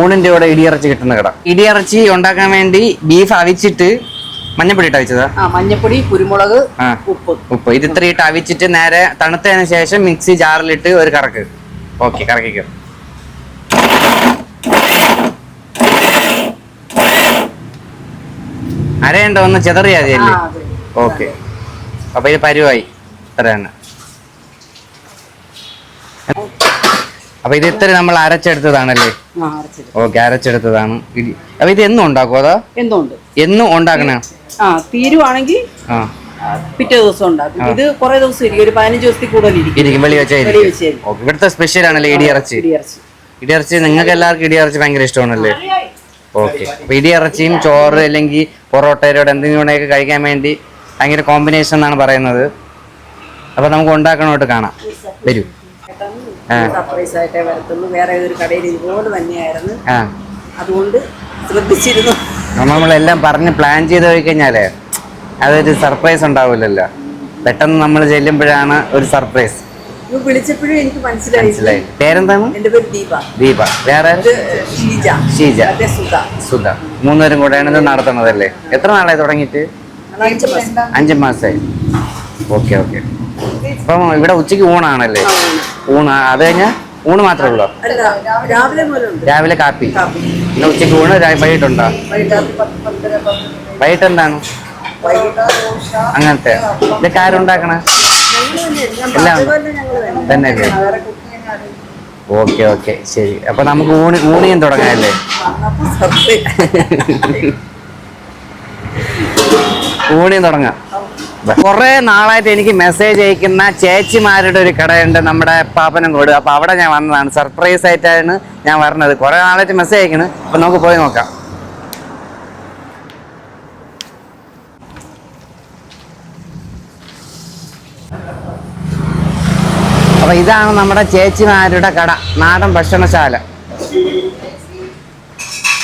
ഊണിന്റെ കൂടെ ഇടിയിറച്ചി കിട്ടുന്ന കട. ഇടിയിറച്ചി ഉണ്ടാക്കാൻ വേണ്ടി ബീഫ് അവിച്ചിട്ട് മഞ്ഞപ്പൊടി ഇട്ട് അവിച്ചതാ? ആ മഞ്ഞപ്പൊടി കുരുമുളക് ഉപ്പ്. ഉപ്പ്. ഇത് ഇത്ര ഇട്ട് അവിച്ചിട്ട് നേരെ തണുത്തതിന് ശേഷം മിക്സി ജാറിലിട്ട് ഒരു കറക്ക്. ഓക്കെ കറക്കിക്കോ. അരയുണ്ടോ ഒന്ന് ചെതറിയാ അല്ലേ. ഓക്കെ. അപ്പൊ ഇത് പരുവായി. ഇത്ര തന്നെ അപ്പൊ ഇത് ഇത്ര നമ്മൾ അരച്ചെടുത്തതാണല്ലേ? ഓക്കെ അരച്ചെടുത്തതാണ്. അപ്പൊ ഇത് എന്നും ഉണ്ടാക്കും അതാ? എന്തുണ്ട് എന്നും ഉണ്ടാക്കണേ? ആ തീരുവാണെങ്കിൽ പിറ്റേ ദിവസം ഉണ്ടാക്കും. ഇത് കുറെ ദിവസം ഇരിക്കും. ഒരു പതിനഞ്ച് ദിവസത്തിൽ കൂടുതൽ ഇരിക്കും. വെളി. ഓക്കെ ഇവിടുത്തെ സ്പെഷ്യൽ ആണല്ലേ ഇടിയിറച്ചി? ഇടിയിറച്ചി. നിങ്ങൾക്ക് എല്ലാവർക്കും ഇടിയിറച്ചി ഭയങ്കര ഇഷ്ടമാണല്ലേ? ഓക്കെ അപ്പൊ ഇടിയിറച്ചിയും ചോറ് അല്ലെങ്കിൽ പൊറോട്ടയിലൂടെ എന്തെങ്കിലും ഒക്കെ കഴിക്കാൻ വേണ്ടി ഭയങ്കര കോമ്പിനേഷൻ എന്നാണ് പറയുന്നത്. അപ്പൊ നമുക്ക് ഉണ്ടാക്കണോട്ട് കാണാം. വരൂ. സർപ്രൈസ് ആയിട്ടേ വരത്തുള്ളൂ. വേറെ ഒരു കടയിൽ ഇതുപോലെ തന്നെയായിരുന്നു. അതുകൊണ്ട് ശ്രദ്ധിച്ചിരുന്നു. നമ്മളെല്ലാം പറഞ്ഞ് പ്ലാൻ ചെയ്ത് കഴിഞ്ഞാലേ അതൊരു സർപ്രൈസ് ഉണ്ടാവില്ലല്ലോ. പെട്ടെന്ന് നമ്മൾ ചെല്ലുമ്പോഴാണ് ഒരു സർപ്രൈസ് വിളിച്ചപ്പോഴും എനിക്ക് മനസ്സിലായി. മനസ്സിലായി. പേരെന്താണ്? എന്റെ പേര് ദീപ. ദീപ. വേറെ? ഷീജ. ഷീജ. സുധ. സുധ. മൂന്നുപേരും കൂടെയാണ് ഇത് നടത്തണതല്ലേ എത്ര നാളായി തുടങ്ങിയിട്ട്. അഞ്ച് മാസമായി ഓക്കെ ഓക്കെ. അപ്പം ഇവിടെ ഉച്ചയ്ക്ക് ഊണാണല്ലേ? ഊണ് അത് കഴിഞ്ഞാൽ ഊണ് മാത്രമേ ഉള്ളൂ? രാവിലെ കാപ്പി. പിന്നെ ഉച്ചയ്ക്ക് ഊണ് വൈകിട്ടുണ്ടോ? വൈകിട്ട് എന്താണ് അങ്ങനത്തെ. ഇതൊക്കെ ആരുണ്ടാക്കണ എല്ലാം തന്നെ അല്ലേ? Okay okay. ശരി. അപ്പൊ നമുക്ക് ഊണ് ഊണിയും തുടങ്ങാല്ലേ ഊണിയും തുടങ്ങാം. കുറെ നാളായിട്ട് എനിക്ക് മെസ്സേജ് അയക്കുന്ന ചേച്ചിമാരുടെ ഒരു കടയുണ്ട് നമ്മുടെ പാപ്പനംകോട് അപ്പൊ അവിടെ ഞാൻ വന്നതാണ്. സർപ്രൈസ് ആയിട്ടാണ് ഞാൻ പറഞ്ഞത് കുറെ നാളായിട്ട് മെസ്സേജ് അയക്കണ്. അപ്പൊ നമുക്ക് പോയി നോക്കാം. അപ്പൊ ഇതാണ് നമ്മുടെ ചേച്ചിമാരുടെ കട. നാടൻ ഭക്ഷണശാല.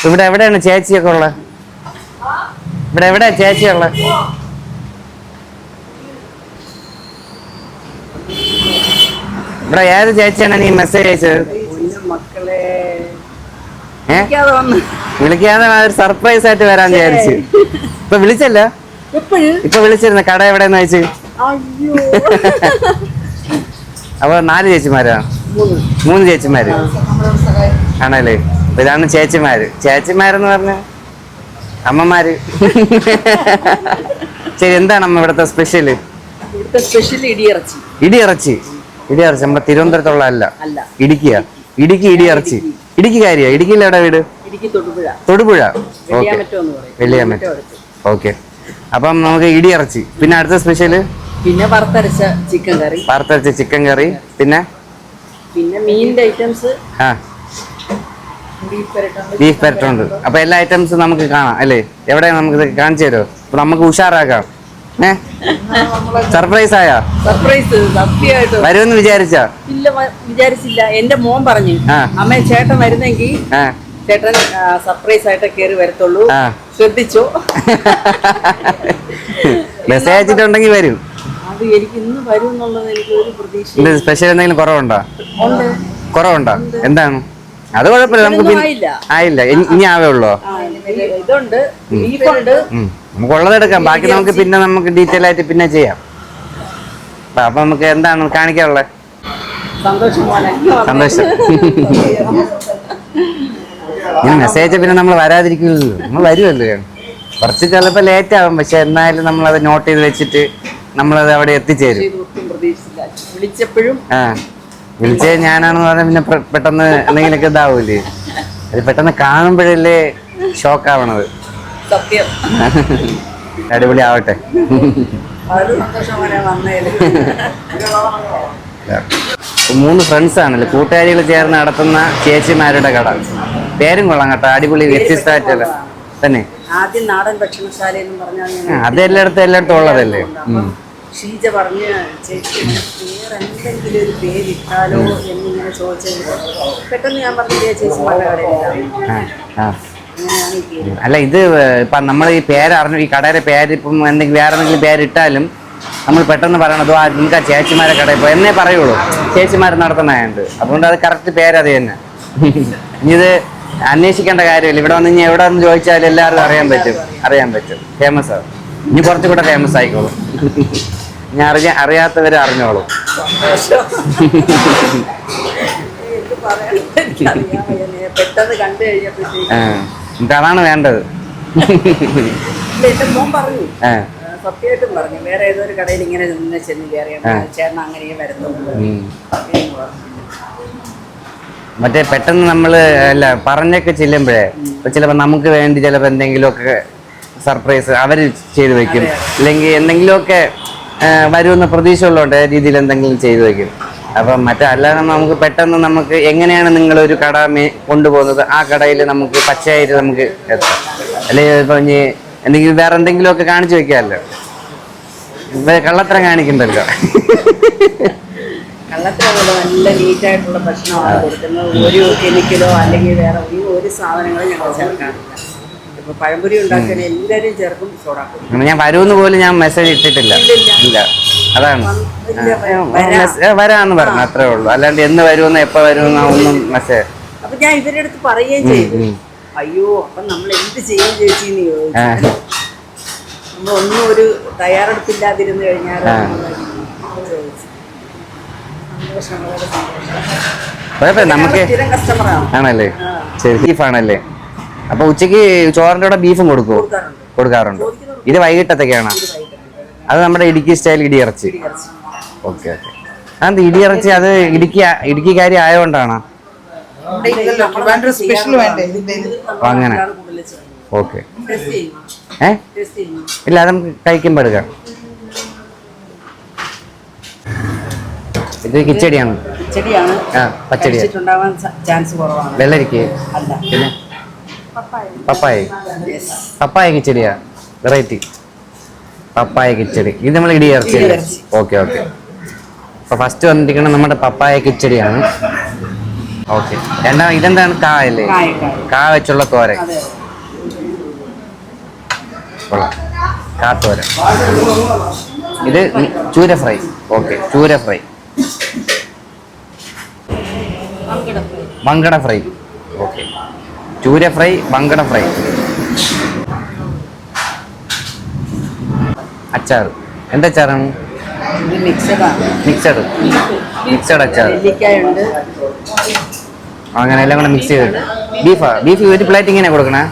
ഇവിടെ എവിടെയാണ് ചേച്ചിയൊക്കെ ഉള്ളത്? ഇവിടെ എവിടെയാ ചേച്ചിയുള്ളത് ഇവിടെ ഏത് ചേച്ചിയാണ് നീ മെസ്സേജ് അയച്ചത്? വിളിക്കാതെ ഒരു സർപ്രൈസ് ആയിട്ട് വരാൻ വിചാരിച്ചു. ഇപ്പൊ വിളിച്ചല്ല? ഇപ്പൊ വിളിച്ചിരുന്ന? കട എവിടെയെന്ന് വെച്ച് അപ്പൊ നാല് ചേച്ചിമാരാ? മൂന്ന്. ചേച്ചിമാര്. ആണല്ലേ? ഇതാണ് ചേച്ചിമാര്. ചേച്ചിമാരെന്ന് പറഞ്ഞ അമ്മമാര്. ശരി എന്താണ് അമ്മ ഇവിടുത്തെ സ്പെഷ്യൽ ഇടിയിറച്ചി. ഇടിയിറച്ചി. ഇടിയിറച്ചി നമ്മുടെ തിരുവനന്തപുരത്തുള്ള അല്ല. ഇടുക്കിയ? ഇടുക്കി. ഇടിയറച്ചി. ഇടുക്കി. കാര്യാ? ഇടുക്കിയിൽ എവിടെ വീട്? തൊടുപുഴ. ഓക്കെ. വെള്ളിയാമറ്റ. ഓക്കെ. അപ്പം നമുക്ക് ഇടിയറച്ചി. പിന്നെ അടുത്ത സ്പെഷ്യൽ പിന്നെ വറുത്തരച്ച ചിക്കൻ കറി വറുത്തരച്ച ചിക്കൻ കറി പിന്നെ? പിന്നെ മീനിന്റെ ഐറ്റംസ് ആ. ബീഫ് പെരട്ടുണ്ട്. ബീഫ് പെരട്ടുണ്ട്. അപ്പൊ എല്ലാ ഐറ്റംസും നമുക്ക് കാണാം അല്ലേ? എവിടെയാണ് നമുക്ക് ഇത് കാണിച്ചു തരുമോ? അപ്പൊ നമുക്ക് ഉഷാറാക്കാം. ഏ? സർപ്രൈസ് ആയോ സർപ്രൈസ് സത്യമായിട്ട്. വരുമെന്ന് വിചാരിച്ചോ? ഇല്ല വിചാരിച്ചില്ല. എന്റെ മോൻ പറഞ്ഞു. അമ്മ ചേട്ടൻ വരുന്നെങ്കിൽ ചേട്ടൻ സർപ്രൈസ് ആയിട്ട് കേറി വരത്തുള്ളൂ. ശ്രദ്ധിച്ചോ? മെസ്സേജ് അയച്ചിട്ടുണ്ടെങ്കിൽ വരും. അത് എനിക്ക് ഇന്ന് വരും എന്നുള്ളത് എനിക്ക് ഒരു പ്രതീക്ഷ സ്പെഷ്യൽ എന്തെങ്കിലും കുറവുണ്ടോ? കുറവുണ്ടോ? എന്താണ്? അത് കുഴപ്പമില്ല നമുക്ക് ആയില്ല. ഇനി ആവേ ഉള്ളോ ഇതുണ്ട്. ബീഫുണ്ട്. നമുക്ക് ഉള്ളതെടുക്കാം ബാക്കി നമുക്ക് പിന്നെ നമുക്ക് ഡീറ്റെയിൽ ആയിട്ട് പിന്നെ ചെയ്യാം. അപ്പൊ നമുക്ക് എന്താണ് കാണിക്കാനുള്ളത് സന്തോഷം ഞാൻ മെസ്സേജ് പിന്നെ നമ്മൾ വരാതിരിക്കില്ലല്ലോ നമ്മൾ വരുമല്ലോ. കുറച്ച് ചിലപ്പോൾ ലേറ്റ് ആവും. പക്ഷെ എന്നാലും നമ്മൾ അത് നോട്ട് ചെയ്ത് വെച്ചിട്ട് നമ്മളത് അവിടെ എത്തിച്ചേരും. ആ. വിളിച്ചത് ഞാനാണെന്ന് പറഞ്ഞാൽ പിന്നെ പെട്ടെന്ന് എന്തെങ്കിലുമൊക്കെ ഇതാവൂലേ. അത് പെട്ടെന്ന് കാണുമ്പോഴല്ലേ ഷോക്ക് ആവണത്. സത്യം. അടിപൊളി ആവട്ടെ മൂന്ന് ഫ്രണ്ട്സ് ആണല്ലോ. കൂട്ടുകാരികൾ ചേർന്ന് നടത്തുന്ന ചേച്ചിമാരുടെ കട. പേരും കൊള്ളാം കേട്ടോ. അടിപൊളി വ്യത്യസ്തമായിട്ടല്ല തന്നെ. ആദ്യം നാടൻ ഭക്ഷണശാല എന്ന് പറഞ്ഞാൽ അത് എല്ലായിടത്തും എല്ലായിടത്തും ഉള്ളതല്ലേ. ഷീജ പറഞ്ഞ ചേച്ചി വേറെ എന്തെങ്കിലും ഒരു പേരിട്ടാലോ എന്നിങ്ങനെ ചോദിച്ചത് പെട്ടെന്ന് ഞാൻ പറഞ്ഞില്ലേ "ദേ ചേച്ചിമാരുടെ അല്ല ഇത് ഇപ്പം നമ്മൾ ഈ പേര് അറിഞ്ഞു ഈ കടയുടെ പേര് ഇപ്പം എന്തെങ്കിലും വേറെ എന്തെങ്കിലും പേരിട്ടാലും നമ്മൾ പെട്ടെന്ന് പറയണത് ആ നിങ്ങൾക്ക് ആ ചേച്ചിമാരെ കടയിൽ പോയി എന്നേ പറയുള്ളൂ. ചേച്ചിമാർ നടത്തുന്നതായത് അതുകൊണ്ട് അത് കറക്റ്റ് പേര് അത് തന്നെ. ഇനി ഇത് അന്വേഷിക്കേണ്ട കാര്യമില്ല. ഇവിടെ വന്ന് ഇനി എവിടെ വന്ന് ചോദിച്ചാൽ എല്ലാവരും അറിയാൻ പറ്റും. അറിയാൻ പറ്റും. ഫേമസ് ആവും ഇനി കുറച്ചുകൂടെ ഫേമസ് ആയിക്കോളും. ഞാൻ അറിയാ അറിയാത്തവർ അറിഞ്ഞോളും. പെട്ടെന്ന് കണ്ടു കഴിഞ്ഞപ്പോഴത്തേക്ക് ആ, നമുക്ക് അതാണ് വേണ്ടത്. മോൻ പറഞ്ഞു. ആ, ആ, സത്യമായിട്ടും പറഞ്ഞു. വേറെ ഏതോ ഒരു കടയിൽ ഇങ്ങനെ നിന്ന് ചെന്ന് കയറിയാണ് ആ. ചേട്ടൻ അങ്ങനെയേ വരുന്നുള്ളൂ ഉം. എന്ന് പറഞ്ഞു. മറ്റേ പെട്ടെന്ന് നമ്മൾ അല്ല പറഞ്ഞൊക്കെ ചെല്ലുമ്പോഴേ ഇപ്പൊ ചിലപ്പോ നമുക്ക് വേണ്ടി ചിലപ്പോ എന്തെങ്കിലുമൊക്കെ സർപ്രൈസ് അവർ ചെയ്തു വെക്കും അല്ലെങ്കിൽ എന്തെങ്കിലുമൊക്കെ വരുമെന്ന പ്രതീക്ഷ ഉള്ളതുകൊണ്ട് രീതിയിൽ എന്തെങ്കിലും ചെയ്തു വെക്കും അപ്പം മറ്റല്ലാതെ നമുക്ക് പെട്ടെന്ന് നമുക്ക് എങ്ങനെയാണ് നിങ്ങൾ ഒരു കട കൊണ്ടുപോകുന്നത്? ആ കടയിൽ നമുക്ക് പച്ചയായിട്ട് നമുക്ക് എത്താം. അല്ലെങ്കിൽ ഇപ്പൊ ഇനി എന്തെങ്കിലും വേറെ എന്തെങ്കിലുമൊക്കെ കാണിച്ചു വെക്കാമല്ലോ. കള്ളത്തരം കാണിക്കണ്ടല്ലോ. കള്ളത്തിലുള്ള നല്ല നീറ്റായിട്ടുള്ള ഭക്ഷണമാണ് കൊടുക്കുന്നത്. ഒരു കെമിക്കലോ അല്ലെങ്കിൽ വേറെ ഒരു ഒരു സാധനങ്ങളും ഞങ്ങൾ ചേർക്കാറില്ല. ഇപ്പൊ പഴംപൊരി ഉണ്ടാക്കാൻ എല്ലാവരും ചേർക്കും സോഡാപ്പൊടി. ഞാൻ വരുമെന്ന് പോലും ഞാൻ മെസ്സേജ് ഇട്ടിട്ടില്ല. ഇല്ല. അതാണ്. വരാന്ന് പറഞ്ഞു അത്രേ ഉള്ളൂ. അല്ലാണ്ട് എന്ന് വരുമെന്ന് എപ്പോ വരുമെന്ന ഒന്നും മെസ്സേജ് അപ്പൊ ഞാൻ ഇവരുടെ അടുത്ത് പറയുകയും ചെയ്തു. അയ്യോ അപ്പൊ നമ്മൾ എന്ത് ചെയ്യും ചേച്ചിന്ന് ചോദിച്ചു. നമ്മൾ ഒന്നും ഒരു തയ്യാറെടുപ്പില്ലാതിരുന്നു കഴിഞ്ഞാൽ നമുക്ക് ആണല്ലേ. ശരി ബീഫാണല്ലേ? അപ്പൊ ഉച്ചയ്ക്ക് ചോറിന്റെ കൂടെ ബീഫും കൊടുക്കുമോ കൊടുക്കാറുണ്ട്. ഇത് വൈകിട്ടത്തേക്കാണ്? അത് നമ്മുടെ ഇടുക്കി സ്റ്റൈൽ ഇടിയിറച്ചി. Okay okay. അതെന്ത് ഇടിയിറച്ചി? അത് ഇടുക്കി ഇടുക്കിക്കാരി ആയതുകൊണ്ടാണോ? അങ്ങനെ. ഓക്കെ? ഏ? ഇല്ല അത് നമുക്ക് കഴിക്കുമ്പോൾ എടുക്കാം. ഇത് കിച്ചടിയാണ്. കിച്ചടിയാണ്. ആ പച്ചടി കഴിച്ചിട്ടുണ്ടാവാൻ ചാൻസ് കുറവാണ്. വെള്ളരിക്ക്. പപ്പായ. Yes. പപ്പായ കിച്ചടിയാ. വെറൈറ്റി പപ്പായ കിച്ചടി. ഇത് നമ്മൾ ഇടി ഇറച്ചി ഇടിയിറച്ചി. Okay okay. അപ്പൊ ഫസ്റ്റ് വന്നിരിക്കുന്നത് നമ്മുടെ പപ്പായ കിച്ചടിയാണ്. ഓക്കെ. രണ്ടാം ഇതെന്താണ്? കാ അല്ലേ കാ വെച്ചുള്ള തോര കാത്തോരൻ. ഇത് ചൂര ഫ്രൈ. ഓക്കെ ചൂര ഫ്രൈ. വങ്കട ഫ്രൈ. ഓക്കെ. ചൂര ഫ്രൈ വങ്കട ഫ്രൈ. അച്ചാർ. എന്തച്ചാറാണ് അച്ചാറാണ്? മിക്സഡ് മിക്സഡ് അച്ചാർ. അങ്ങനെ എല്ലാം കൂടെ മിക്സ് ചെയ്തിട്ട് ബീഫാ ബീഫ് ഒരു പ്ലേറ്റ് ഇങ്ങനെ കൊടുക്കണേ?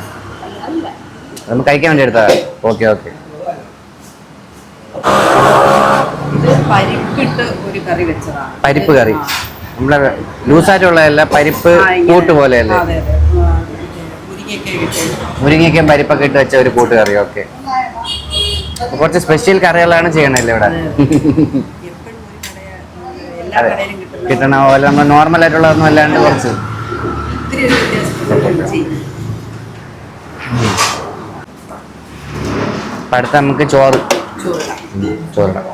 നമുക്ക് കഴിക്കാൻ വേണ്ടി എടുത്താ. ഓക്കെ ഓക്കെ പരിപ്പ് കറി. നമ്മളെ ലൂസായിട്ടുള്ളതല്ല പരിപ്പ്. കൂട്ട് പോലെയല്ലേ? മുരിങ്ങയ്ക്കും പരിപ്പൊക്കെ ഇട്ട് വെച്ച ഒരു കൂട്ടുകറി. ഓക്കെ കുറച്ച് സ്പെഷ്യൽ കറികളാണ് ചെയ്യണല്ലേ ഇവിടെ ഒരു അതെ കിട്ടണ പോലെ നമ്മൾ നോർമൽ ആയിട്ടുള്ളതൊന്നും അല്ലാണ്ട് കുറച്ച് ഒരു അടുത്ത നമുക്ക് ചോറ് ചോറിടാം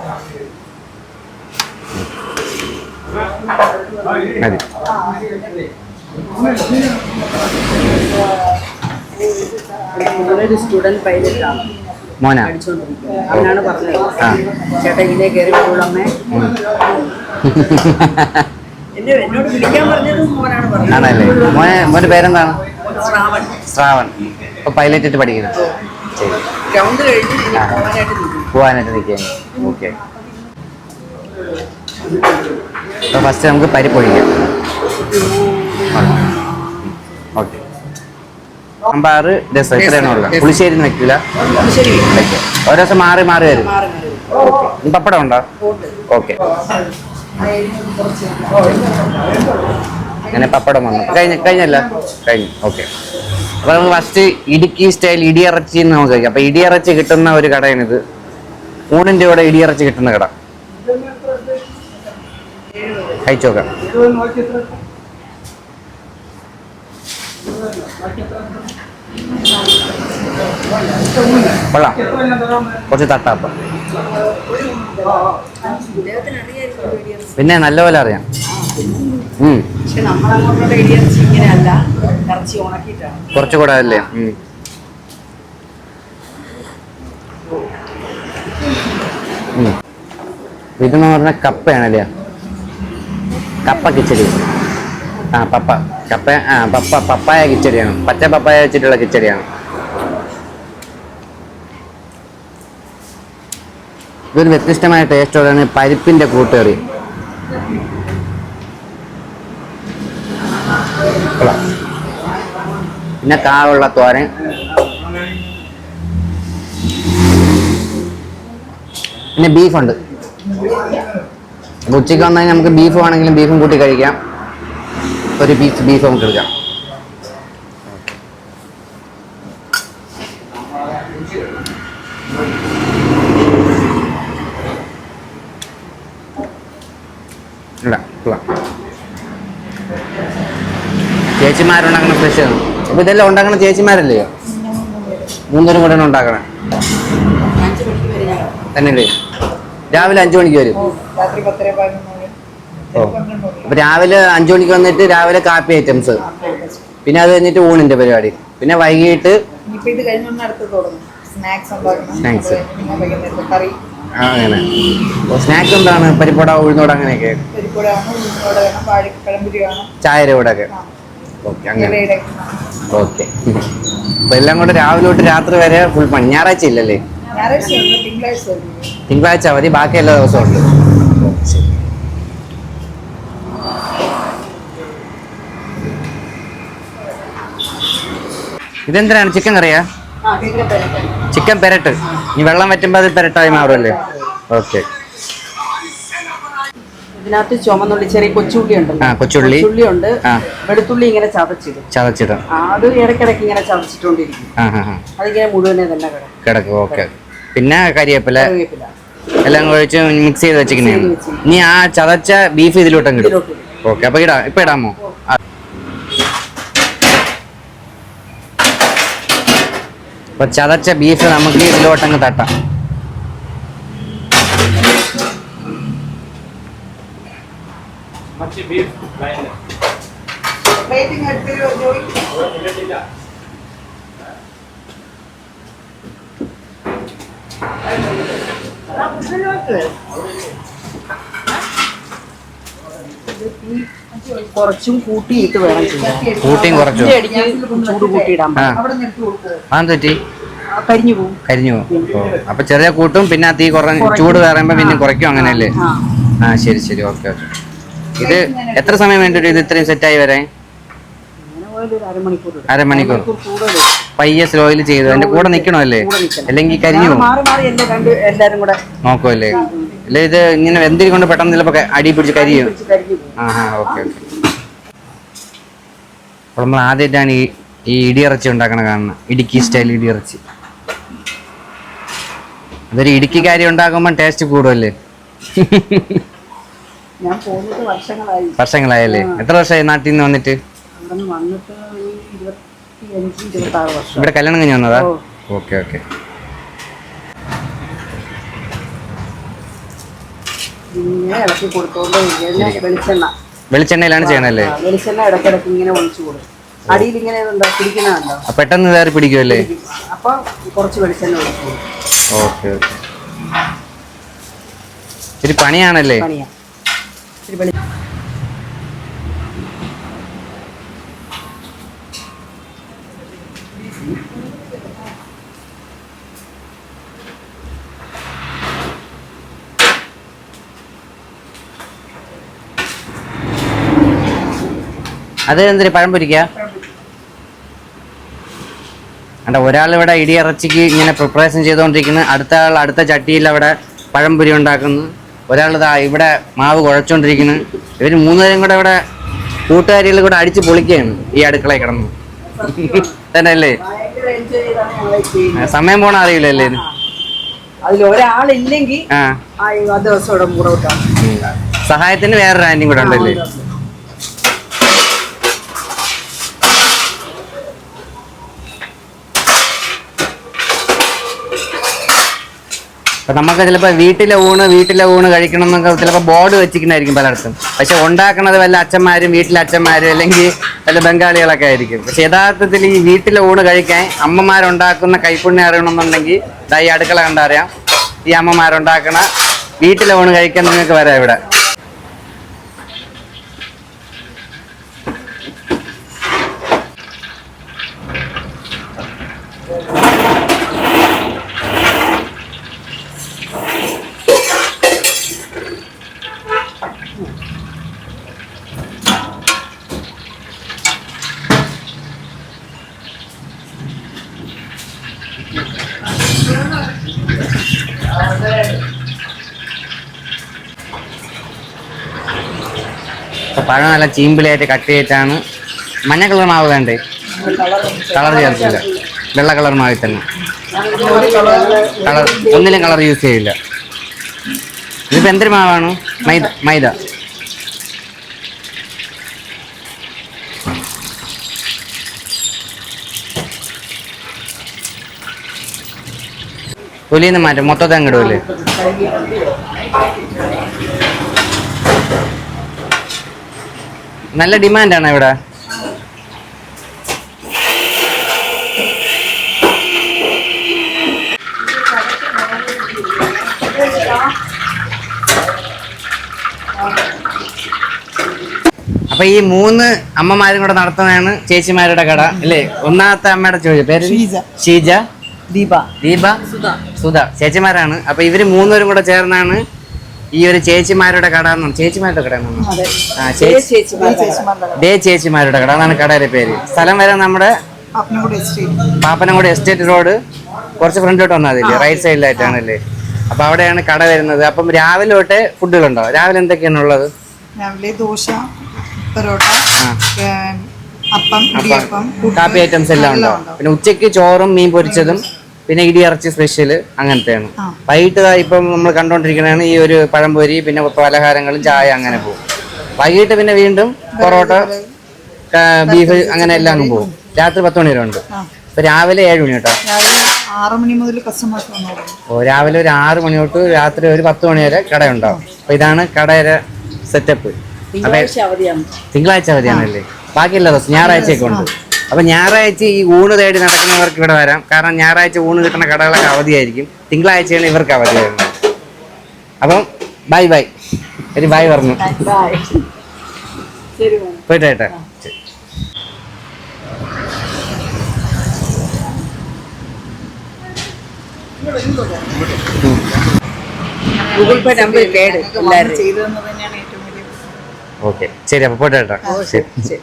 മതി നമ്മളൊരു സ്റ്റുഡന്റ് പൈലറ്റാണ് മോനാ? അവനാണ് പറഞ്ഞത്. ഇതിലേ കയറി എന്നെ എന്നോട് വിളിക്കാൻ പറഞ്ഞത് മോനാണ് പറഞ്ഞത്. ആണല്ലേ? മോനെ മോന്റെ പേരെന്താണ്? ശ്രാവൺ. ശ്രാവൺ. ഇപ്പൊ പൈലറ്റ് ആയിട്ട് പഠിക്കുന്നത് ശരി. ഗ്രൗണ്ട് കഴിഞ്ഞ് പോവാനായിട്ട് ഓക്കെ. അപ്പൊ ഫസ്റ്റ് നമുക്ക് പരിപ്പ് ഒഴിക്കാം. ഓക്കെ. സാമ്പാർ രസം ഇത്രയാണ് ഉള്ളത്. പുളിശ്ശേരി വെക്കില്ല ഒരു ദിവസം മാറി മാറി വരും. പപ്പടം ഉണ്ടോ? ഓക്കെ അങ്ങനെ പപ്പടം വന്നു. കഴിഞ്ഞ കഴിഞ്ഞല്ല? കഴിഞ്ഞു. ഓക്കെ അപ്പൊ നമുക്ക് ഫസ്റ്റ് ഇടുക്കി സ്റ്റൈൽ ഇടിയിറച്ചി എന്ന് നമുക്ക് കഴിക്കാം. അപ്പൊ ഇടിയിറച്ചി കിട്ടുന്ന ഒരു കടയാണിത്. ഊണിന്റെ കൂടെ ഇടിയിറച്ചി കിട്ടുന്ന കട. കഴിച്ചു നോക്കാം കൊള്ളാം. കുറച്ച് തട്ടാപ്പ് പിന്നെ നല്ല പോലെ അറിയാം കുറച്ചുകൂടെ അല്ലേ. ഇതെന്ന് പറഞ്ഞ കപ്പയാണല്ലേ? കപ്പ കിച്ചടി ആ പപ്പ. കപ്പ ആ പപ്പ പപ്പായ കിച്ചടിയാണ്. പച്ച പപ്പായ വെച്ചിട്ടുള്ള കിച്ചടിയാണ്. ഇതൊരു വ്യത്യസ്തമായ ടേസ്റ്റോടെയാണ് പരിപ്പിന്റെ കൂട്ടുകറി. പിന്നെ കാവുള്ള തോരൻ. പിന്നെ ബീഫുണ്ട്. ഉച്ചയ്ക്ക് വന്നാൽ നമുക്ക് ബീഫ് വേണമെങ്കിലും ബീഫും കൂട്ടി കഴിക്കാം. ഒരു പീസ് ബീഫ് നമുക്ക് എടുക്കാം. ഇല്ല. ചേച്ചിമാരുണ്ടാക്കുന്ന ഫ്രഷ് അപ്പൊ ഇതെല്ലാം ഉണ്ടാക്കണ ചേച്ചിമാരല്ലേ മൂന്നര കൂടെ ഉണ്ടാക്കണേ. തന്നെയല്ലേ രാവിലെ അഞ്ചു മണിക്ക് വരും. ഓ. രാവിലെ അഞ്ചു മണിക്ക് വന്നിട്ട് രാവിലെ കാപ്പി ഐറ്റംസ് പിന്നെ അത് കഴിഞ്ഞിട്ട് ഊണിന്റെ പരിപാടി. പിന്നെ വൈകിട്ട് സ്നാക്സ് അങ്ങനെ. സ്നാക്സ് എന്താണ്? പരിപ്പട ഉഴുന്നോട് അങ്ങനെയൊക്കെ. ചായയുടെ കൂടെ ഒക്കെ. ഓക്കെ അങ്ങനെ. ഓക്കെ. അപ്പൊ എല്ലാം കൂടെ രാവിലെ തൊട്ട് രാത്രി വരെ ഫുൾ പണി. ഞായറാഴ്ച ഇല്ലല്ലേ? തിങ്കളാഴ്ച മതി തിങ്കളാഴ്ച അവധി ബാക്കി എല്ലാ ദിവസവും ഉണ്ട്. ഇതെന്തിനാണ് ചിക്കൻ കറിയാ? ചിക്കൻ പെരട്ട്. ഈ വെള്ളം വറ്റുമ്പോൾ അത് പെരട്ടായി മാറുമല്ലേ? ഓക്കെ. ഇതിനകത്ത് ചുമന്നുള്ളി ചെറിയ കൊച്ചുള്ളി ഉണ്ട് കൊച്ചുള്ളി. ഉണ്ട്. വെളുത്തുള്ളി ഇങ്ങനെ ചതച്ചിടും. അത് ഇടയ്ക്കിടയ്ക്ക് ഇങ്ങനെ ചതച്ചിട്ടുകൊണ്ടിരിക്കും അതിങ്ങനെ മുഴുവനെ തന്നെ കിടക്കും. കിടക്കും ഓക്കെ. പിന്നെ കരിയേപ്പില. എല്ലാം കഴിച്ച് മിക്സ് ചെയ്ത് വെച്ചിരിക്കുന്നതാണ്. നീ ഇനി ആ ചതച്ച ബീഫ് ഇതിലോട്ടും കിട്ടും ഇതിലോട്ട് ഇടും. ഓക്കെ അപ്പൊ ഇടാം. ഇപ്പൊ ഇടാമോ? ആ. അപ്പൊ ചതച്ച ബീഫ് നമുക്ക് ഇതിലോട്ടങ്ങ് തട്ടാം പ്ലേറ്റിംഗ് എടുത്ത് ജോലി കുറച്ചും കൂട്ടിയിട്ട് വേണം ചെയ്യാൻ. കൂട്ടിയും കുറച്ചു. ചൂട് കൂട്ടിയിടാൻ ആ. തെറ്റി. കരിഞ്ഞു പോകും. കരിഞ്ഞു പോകും. അപ്പൊ ചെറിയ കൂട്ടും പിന്നെ തീ കുറഞ്ഞ ചൂട് കയറുമ്പോ പിന്നെ കുറയ്ക്കും അങ്ങനെയല്ലേ? ആ. ശരി ശരി ഓക്കെ ഓക്കെ. ഇത് എത്ര സമയം വേണ്ടി വരും ഇത് ഇത്രയും സെറ്റായി വരാൻ ഒരു അരമണിക്കൂർ. പയ്യെ സ്ലോയിൽ ചെയ്തു. എന്റെ കൂടെ നിക്കണോ അല്ലേ. അല്ലെങ്കിൽ കരിഞ്ഞു നോക്കുമല്ലേ അല്ല ഇത് ഇങ്ങനെ വെന്തിരി കൊണ്ട് പെട്ടെന്ന് ചിലപ്പോ അടി പിടിച്ച് കരിയും. ആ ഹാ ഓക്കെ ഓക്കെ. അപ്പോൾ നമ്മൾ ആദ്യമായിട്ടാണ് ഈ ഈ ഇടിയിറച്ചി ഉണ്ടാക്കണ കാണുന്നത്. ഇടുക്കി സ്റ്റൈൽ ഇടിയിറച്ചി. അതൊരു ഇടുക്കിക്കാരി ഉണ്ടാക്കുമ്പോൾ ടേസ്റ്റ് കൂടുമല്ലേ വർഷങ്ങളായല്ലേ? എത്ര വർഷമായി നാട്ടിൽ നിന്ന് വന്നിട്ട്? ഇവിടെ കല്യാണം കഴിഞ്ഞ് വന്നതാ. Okay okay. ഇങ്ങനെ ഇളക്കി കൊടുത്തോണ്ട് വെളിച്ചെണ്ണ. വെളിച്ചെണ്ണയിലാണ് ചെയ്യണല്ലേ വെളിച്ചെണ്ണ ഇടയ്ക്കിടയ്ക്ക് ഇങ്ങനെ ഒഴിച്ചു കൊടുക്കും. അടിയിൽ ഇങ്ങനെ പെട്ടെന്ന് കയറി പിടിക്കുമല്ലേ അപ്പൊ കുറച്ച് വെളിച്ചെണ്ണ ഒഴിച്ചു ഓക്കെ ഓക്കെ. ഇത്തിരി പണിയാണല്ലേ? പണിയാ. അത് എന്തിന് പഴം പൊരിക്ക? അണ്ട ഒരാൾ ഇവിടെ ഇടിയിറച്ചിക്ക് ഇങ്ങനെ പ്രിപ്പറേഷൻ ചെയ്തുകൊണ്ടിരിക്കുന്നു. അടുത്ത ആൾ അടുത്ത ചട്ടിയിൽ അവിടെ പഴംപൊരി ഉണ്ടാക്കുന്നു. ഒരാൾ ഇതാ ഇവിടെ മാവ് കുഴച്ചുകൊണ്ടിരിക്കുന്നു ഇവർ മൂന്നുപേരും കൂടെ ഇവിടെ കൂട്ടുകാരികൾ കൂടെ അടിച്ച് പൊളിക്കുകയാണ് ഈ അടുക്കളയിൽ കിടന്നു. തന്നെ അല്ലേ സമയം പോണ അറിയില്ലല്ലേ. സഹായത്തിന് വേറൊരു ആന്റിയും കൂടെ ഉണ്ടല്ലേ? അപ്പൊ നമുക്ക് ചിലപ്പോൾ വീട്ടിലെ ഊണ് വീട്ടിലെ ഊണ് കഴിക്കണം എന്നൊക്കെ ചിലപ്പോൾ ബോർഡ് വെച്ചിരിക്കുന്നതായിരിക്കും പലയിടത്തും. പക്ഷെ ഉണ്ടാക്കുന്നത് വല്ല അച്ഛന്മാരും വീട്ടിലെ അച്ഛന്മാരും അല്ലെങ്കിൽ വല്ല ബംഗാളികളൊക്കെ ആയിരിക്കും. പക്ഷെ യഥാർത്ഥത്തിൽ ഈ വീട്ടിലെ ഊണ് കഴിക്കാൻ അമ്മമാരുണ്ടാക്കുന്ന കൈപ്പുണ്യം അറിയണമെന്നുണ്ടെങ്കിൽ ഈ അടുക്കള കണ്ടറിയാം. ഈ അമ്മമാരുണ്ടാക്കണ വീട്ടിലെ ഊണ് കഴിക്കാൻ നിങ്ങൾക്ക് വരാം ഇവിടെ. പഴം നല്ല ചീമ്പിളിയായിട്ട് കട്ട് ചെയ്തിട്ടാണ്. മഞ്ഞ കളർ മാവ് വേണ്ടേ? കളർ ചേർത്തില്ല. വെള്ള കളർ മാവിൽ തന്നെ. കളർ ഒന്നിലും കളർ യൂസ് ചെയ്യില്ല. ഇതിപ്പോൾ എന്തൊരു മാവാണ്? മൈദ മൈദ. പുലിന്ന് മാറ്റം. മൊത്തത്തെ അങ്ങിടുമല്ലേ നല്ല ഡിമാൻഡാണ് ഇവിടെ. അപ്പൊ ഈ മൂന്ന് അമ്മമാരും കൂടെ നടത്തുന്നതാണ് ചേച്ചിമാരുടെ കട അല്ലേ? ഒന്നാമത്തെ അമ്മയുടെ ചോദ്യം പേര്? ഷീജ. ദീപ. ദീപ? സുധ. സുധ. ചേച്ചിമാരാണ്. അപ്പൊ ഇവർ മൂന്നുപേരും കൂടെ ചേർന്നാണ് ഈ ഒരു ചേച്ചിമാരുടെ കട എന്നാണ് ചേച്ചിമാരുടെ കട എന്നാണ്. ചേച്ചി ചേച്ചിമാരുടെ കട. അതാണ് കടയുടെ പേര്. സ്ഥലം വരെ നമ്മുടെ പാപ്പനംകുടി എസ്റ്റേറ്റ്. റോഡ് കുറച്ച് ഫ്രണ്ടിലോട്ട് വന്നാൽ മതി. റൈറ്റ് സൈഡിലായിട്ടാണ് അല്ലേ അപ്പൊ അവിടെയാണ് കട വരുന്നത്. അപ്പം രാവിലെ തൊട്ടേ ഫുഡുകളുണ്ടോ? രാവിലെ എന്തൊക്കെയാണ് ഉള്ളത് രാവിലെ ദോശ പൊറോട്ട അപ്പം കാപ്പി ഐറ്റംസ് എല്ലാം ഉണ്ടോ? പിന്നെ ഉച്ചയ്ക്ക് ചോറും മീൻ പൊരിച്ചതും പിന്നെ ഇടി ഇറച്ചി സ്പെഷ്യൽ അങ്ങനത്തെയാണ്. വൈകിട്ട് ഇപ്പം നമ്മൾ കണ്ടോണ്ടിരിക്കുന്നതാണ് ഈ ഒരു പഴംപൊരി പിന്നെ പലഹാരങ്ങളും ചായ അങ്ങനെ പോകും. വൈകിട്ട് പിന്നെ വീണ്ടും പൊറോട്ട ബീഫ് അങ്ങനെ എല്ലാം അങ്ങ് പോകും. രാത്രി പത്ത് മണി വരെ ഉണ്ട്. ഇപ്പൊ രാവിലെ ഏഴ് മണി കേട്ടോ ആറ് മണി മുതൽ കസ്റ്റമേഴ്സ് ഓ രാവിലെ ഒരു ആറ് മണി തൊട്ട് രാത്രി ഒരു പത്ത് മണി വരെ കടയുണ്ടാവും. അപ്പൊ ഇതാണ് കടയുടെ സെറ്റപ്പ് തിങ്കളാഴ്ച അവധിയാണല്ലേ? ബാക്കിയല്ല ദിവസം ഞായറാഴ്ചയൊക്കെ ഉണ്ട്. അപ്പൊ ഞായറാഴ്ച ഈ ഊണ് തേടി നടക്കുന്നവർക്ക് ഇവിടെ വരാം. കാരണം ഞായറാഴ്ച ഊണ് കിട്ടുന്ന കടകളൊക്കെ അവധിയായിരിക്കും. തിങ്കളാഴ്ചയാണ് ഇവർക്ക് അവധി വരുന്നത്. അപ്പം ബൈ ബൈ ഒരു ബൈ പറഞ്ഞു. ബൈ ശരി മോനെ. പോയിട്ട് കേട്ടെ. ഗൂഗിൾ പേ നമ്പർ കേട് എല്ലാവരും ഓക്കെ. ശരി അപ്പൊ പോയിട്ട് കേട്ടോ. ശരി. ശരി.